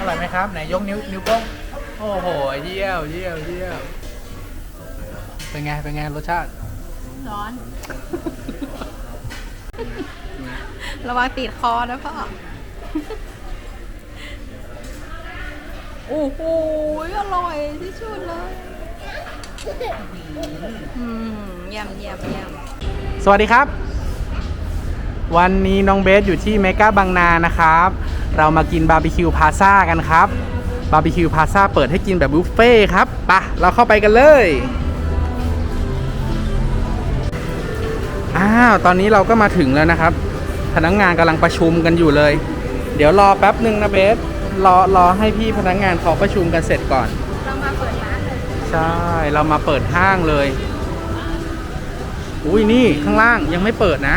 อร่อยไหมครับ ไหนยกนิ้วนิ้วโป้งโอ้โหเยี่ยวเยี่ยวเยี่ยวเป็นไงเป็นไงรสชาติ ร้อน ระวังติดคอนะพ่อ โอ้โห อร่อยที่สุดเลยอืมเยี่ยมเยี่ยมเยี่ยมสวัสดีครับ วันนี้น้องเบสอยู่ที่เมกาบางนานะครับ เรามากินบาร์บีคิวพาซ่ากันครับ บาร์บีคิวพาซ่าเปิดให้กินแบบบุฟเฟ่ต์ครับไปะเราเข้าไปกันเลย อ้าว ตอนนี้เราก็มาถึงแล้วนะครับ พนักงงานกำลังประชุมกันอยู่เลย เดี๋ยวรอแป๊บหนึ่งนะเบส รอรอให้พี่พนักงงานเขาประชุมกันเสร็จก่อน เรามาเปิดร้านเลย ใช่ เรามาเปิดห้างเลย อุ้ยนี่ข้างล่างยังไม่เปิดนะ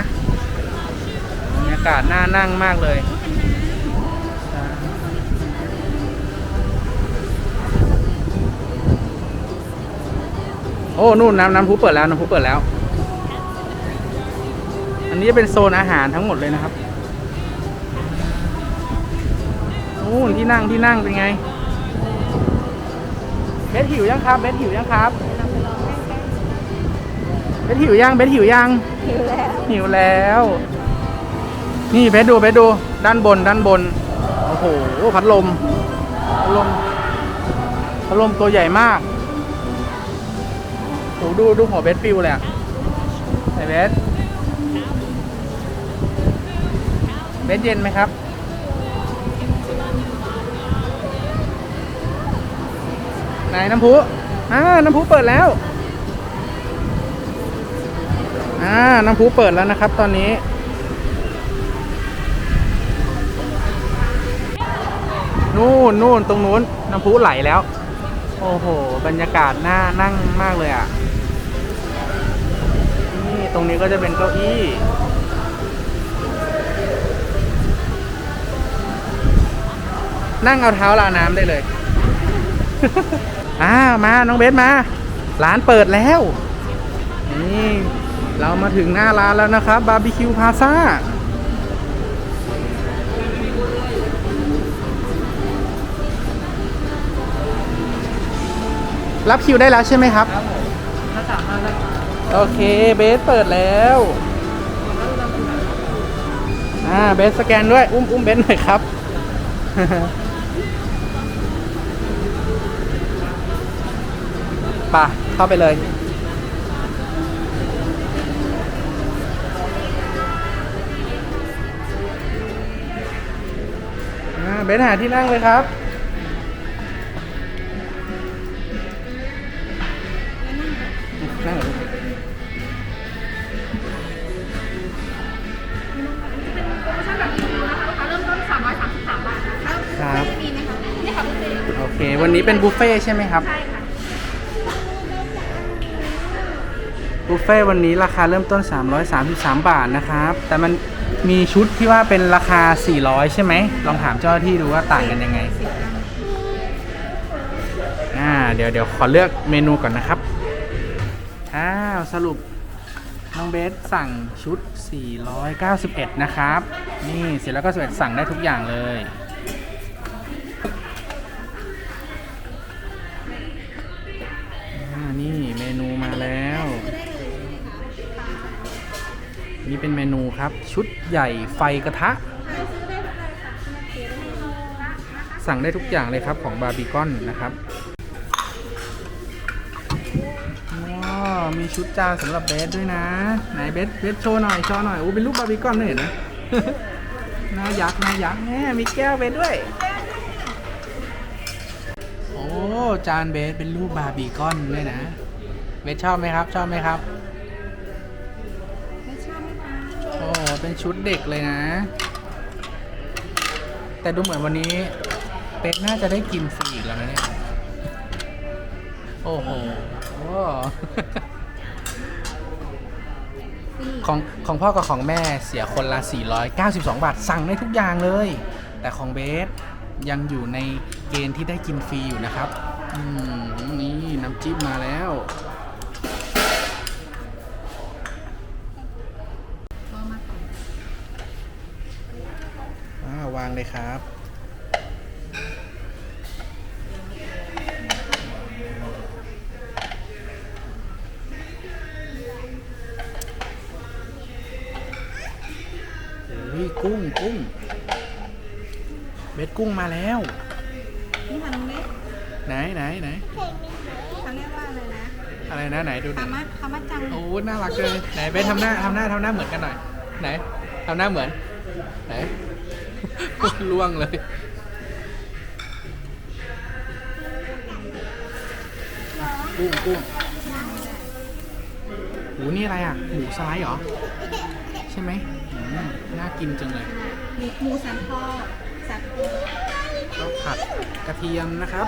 บรรยากาศน่านั่งมากเลยใช่โอ้นู่นน้ำน้ำพุเปิดแล้วน้ำพุเปิดแล้ว อันนี้จะเป็นโซนอาหารทั้งหมดเลยนะครับนู่นที่นั่งที่นั่งเป็นไงเบสหิวยังครับเบสหิวยังครับเบสหิวยังเบสหิวยังหิวแล้วหิวแล้ว นี่เบสดูเบสดูด้านบนด้านบนโอ้โหพัดลมพัดลมพัดลมตัวใหญ่มาก โอ้ดูดูหัวเบสปิวเลยอะไหนเบสเบสเย็นไหมครับ ไหนน้ำพุอ่าน้ำพุเปิดแล้วอ่าน้ำพุเปิดแล้วนะครับตอนนี้นู่นนู่นตรงนู้นน้ำพุไหลแล้ว โอ้โห บรรยากาศน่านั่งมากเลยอะ ตรงนี้ก็จะเป็นเก้าอี้นั่งเอาเท้าลาน้ำได้เลย อ่า มาน้องเบสมา ร้านเปิดแล้ว นี่ เรามาถึงหน้าร้านแล้วนะครับ บาร์บีคิวพาซ่า รับคิวได้แล้วใช่ไหมครับ ครับผมถ้าสามารถได้ โอเคเบสเปิดแล้วอ่าเบสสแกนด้วย อุ้มอุ้มเบสหน่อยครับ ป่ะ เข้าไปเลย อ่าเบสหาที่นั่งเลยครับ เฟ่ต์โอเค วันนี้เป็นบุฟเฟ่ใช่ไหมครับ บุฟเฟ่วันนี้ราคาเริ่มต้น 333 บาทนะครับ แต่มันมีชุดที่ว่าเป็นราคา 400 ใช่ไหม ลองถามเจ้าหน้าที่ดูว่าต่างกันยังไง อ่า เดี๋ยวเดี๋ยวขอเลือกเมนูก่อนนะครับ อ้าว สรุปน้องเบสสั่งชุด 491 นะครับ นี่ 491 สั่งได้ทุกอย่างเลย นี่เป็นเมนูครับ ชุดใหญ่ไฟกระทะ สั่งได้ทุกอย่างเลยครับของบาร์บีคอนนะครับมีชุดจานสำหรับเบสด้วยนะ ไหนเบสเบสโชว์หน่อยโชว์หน่อยโอ้เป็นรูปบาร์บีคอนด้วยเห็นะหน้ายักษ์หน้ายักษ์แหมมีแก้วเบสด้วยโอ้จานเบสเป็นรูปบาร์บีคอนด้วยนะเบสชอบไหมครับ ชอบไหมครับ เป็นชุดเด็กเลยนะ แต่ดูเหมือนวันนี้ เป็กน่าจะได้กินฟรีอีกแล้วนะเนี่ย โอ้โหโอ้ของของพ่อกับของแม่เสียคนละ 492 บาท สั่งได้ทุกอย่างเลย แต่ของเบสยังอยู่ในเกณฑ์ที่ได้กินฟรีอยู่นะครับ อืม นี่น้ำจิ้มมาแล้ว เลยครับอุ้กุ้งกุ้งเม็ดกุ้งมาแล้ว นี่ทำเม็ดไหนไหนไหนเขาเรียกว่าอะไรนะ อะไรนะไหนดูดิคามาคามาจังโอ้น่ารักเลยไหนเบสทำหน้าทำหน้าทำหน้าเหมือนกันหน่อย ไหนทำหน้าเหมือน ไหน ล่วงเลย กุ้งกุ้งโหนี่อะไรอะ หมูสไลด์เหรอ ใช่ไหมอืมน่ากินจังเลย หมูหมูสันคอสันคอข้าวผัดกระเทียมนะครับ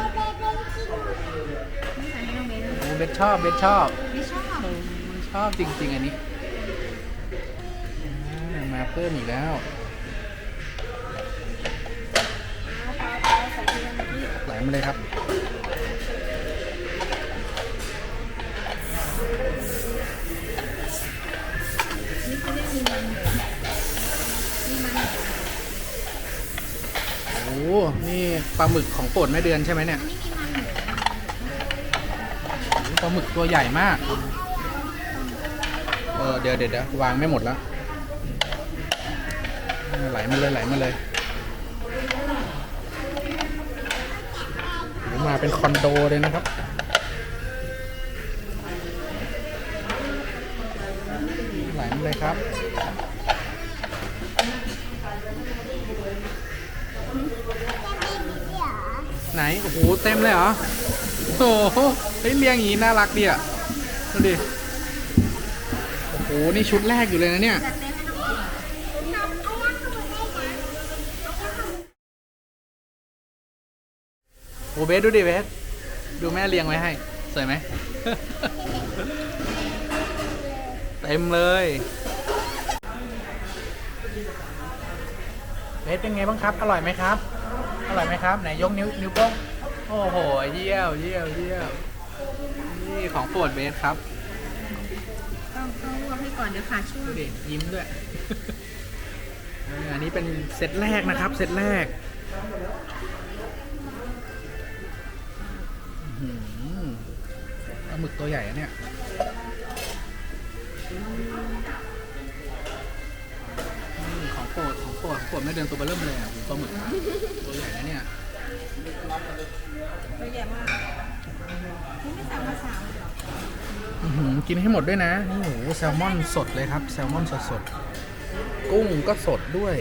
ไม่ใส่ให้น้องเบสโอ้เบสชอบเบสชอบไม่ชอบเออมันชอบจริง ๆ อันนี้อ่ามาเพิ่มอีกแล้ว ไหลมาเลยครับโอ้นี่ปลาหมึกของโปรดแม่เดือนใช่ไหมเนี่ยปลาหมึกตัวใหญ่มาก เออเดี๋ยวเดี๋ยววางไม่หมดแล้ว ไหลมาเลยไหลมาเลย มาเป็นคอนโดเลยนะครับ ไหลมาเลยครับไหน โอ้โห เต็มเลยเหรอ โอ้โหเฮ้ยเรียงอย่างนี้น่ารักดีอะ ดูดิ โอ้โห นี่ชุดแรกอยู่เลยนะเนี่ย จัดเต็มให้น้องเบส โอ้เบสดูดิเบสดูแม่เรียงไว้ให้ สวยไหมเต็มเลยเบสเป็นไงบ้างครับ อร่อยไหมครับ อร่อยไหมครับ ไหนยกนิ้วนิ้วโป้งโอ้โห เยี่ยวเยี่ยวเยี่ยวนี่ของโปรดเบสครับต้องต้องรวมให้ก่อนเดี๋ยวขาช่วดูยดิยิ้มด้วยเอออันนี้เป็นเซตแรกนะครับ เซตแรกาหมึกตัวใหญ่อะเนี่ยนี่ของโปรดของโปรดของโปรดไม่เดินตัวเบอเริ่มเลยอะปลาหมึกอะตัวใหญ่นะเนี่ย ตัวใหญ่มากนี่ไม่สั่งมาสามเหรออื้อหือกินให้หมดด้วยนะนี่โอ้โหแซลมอนสดเลยครับ แซลมอนสดสดๆกุ้งก็สดด้วย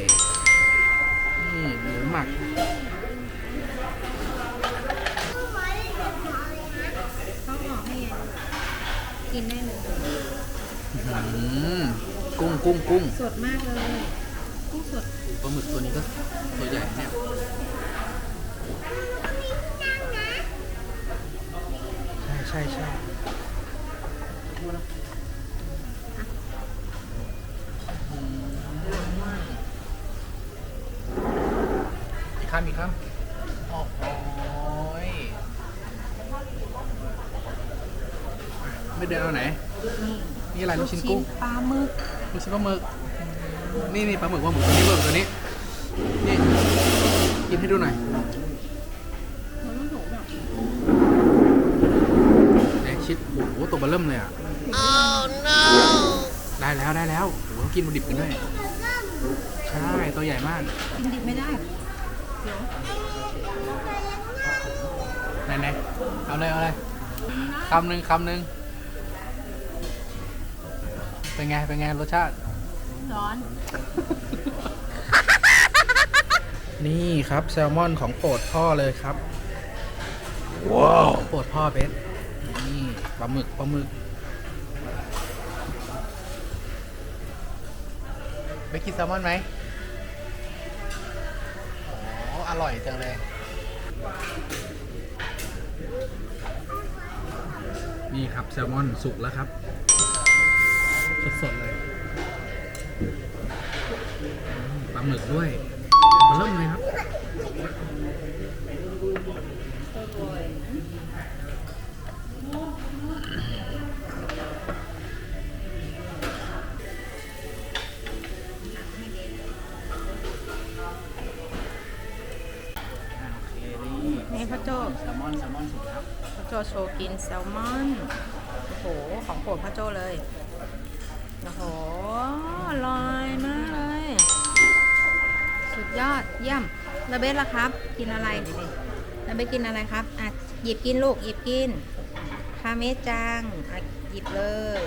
นี่หมูหมัก ต้องออกให้ กินได้เลย อืมกุ้งกุ้งกุ้งสดมากเลย กุ้งสดปลาหมึกตัวนี้ก็ตัวใหญ่เนี่ยใช่ใช่ใช่อืมอีกคำอีกคำโอ้โหย ไม่เดินเอาไหนนี่นี่อะไรลูกชิ้นกุ้ง ปลาหมึกลูกชิ้นปลาหมึก นี่นี่ปลาหมึกปลาหมึกตัวนี้ปลาหมึกตัวนี้ นี่กินให้ดูหน่อยมันต้องถูกแบบไหนชิดโอ้โหตัวเบลเริ่มเลยอะ ได้แล้วได้แล้วโอ้โหกินมันดิบกันด้วย ใช่ตัวใหญ่มาก กินดิบไม่ได้เดี๋ยวไหนไหนเอาเลยเอาเลยคำหนึ่งคำหนึ่ง เป็นไง เป็นไงรสชาติ ร้อน นี่ครับแซลมอนของโปรดพ่อเลยครับ ว้าว โปรดพ่อเบสนี่ปลาหมึกปลาหมึกไปกินแซลมอนไหมโอ้อร่อยจังเลย นี่ครับแซลมอนสุกแล้วครับ สดๆเลยอืมปลาหมึกด้วยมาเริ่มเลยครับอ่าโอเคนี่นี่พ่อโจแซลมอนแซลมอนสุกแล้วพ่อโจโชว์กินแซลมอน โอ้โห ของโปรดพ่อโจเลย โอ้โหอร่อยมากเลย สุดยอดเยี่ยมแล้วเบสล่ะครับ กินอะไรแล้วเบสกินอะไรครับอะหยิบกินลูกหยิบกินคาเมจังอะหยิบเลย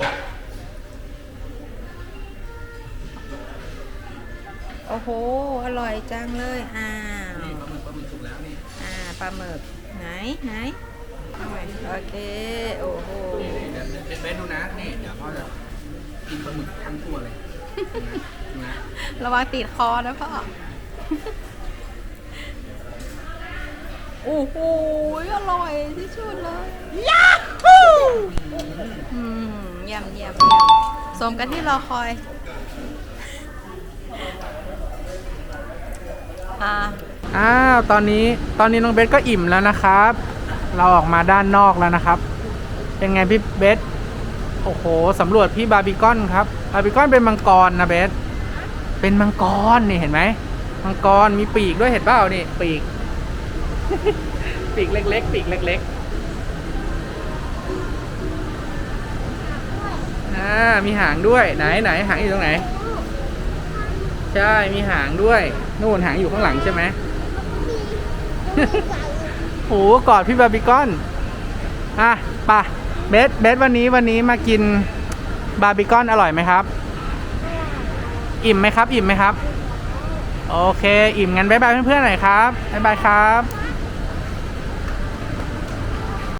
โอ้โห อร่อยจังเลย อ้าวปลาหมึกปลาหมึกสุกแล้วนี่ อ่า ปลาหมึก ไหน ไหน โอเค โอ้โหเดี๋ยวเบนดูนะ นี่ เดี๋ยวพ่อจะ กินปลาหมึกทั้งตัวเลยนะนะระวังติดคอนะพ่อ โอ้โห อร่อยที่สุดเลยยาฮูอืมเยี่ยมเยี่ยมเยี่ยมสมกันที่รอคอย อ่า อ้าวตอนนี้ตอนนี้น้องเบสก็อิ่มแล้วนะครับ เราออกมาด้านนอกแล้วนะครับ เป็นไงพี่เบส โอ้โหสำรวจพี่บาร์บีคอนครับบาร์บีคอนเป็นมังกรนะเบสเป็นมังกรนี่เห็นไหมมังกรมีปีกด้วยเห็นเปล่านี่ปีก ปีกเล็กๆปีกเล็กๆอ่ามีหางด้วยไหนไหนหางอยู่ตรงไหน ใช่มีหางด้วยนู่นหางอยู่ข้างหลังใช่ไหมโหกอดพี่บาร์บีคอนอะไป่ะ เบสเบสวันนี้วันนี้มากินบาร์บีคอนอร่อยไหมครับ อิ่มไหมครับ อิ่มไหมครับ โอเค อิ่มงั้นบายบายเพื่อนๆหน่อยครับบายบายครับ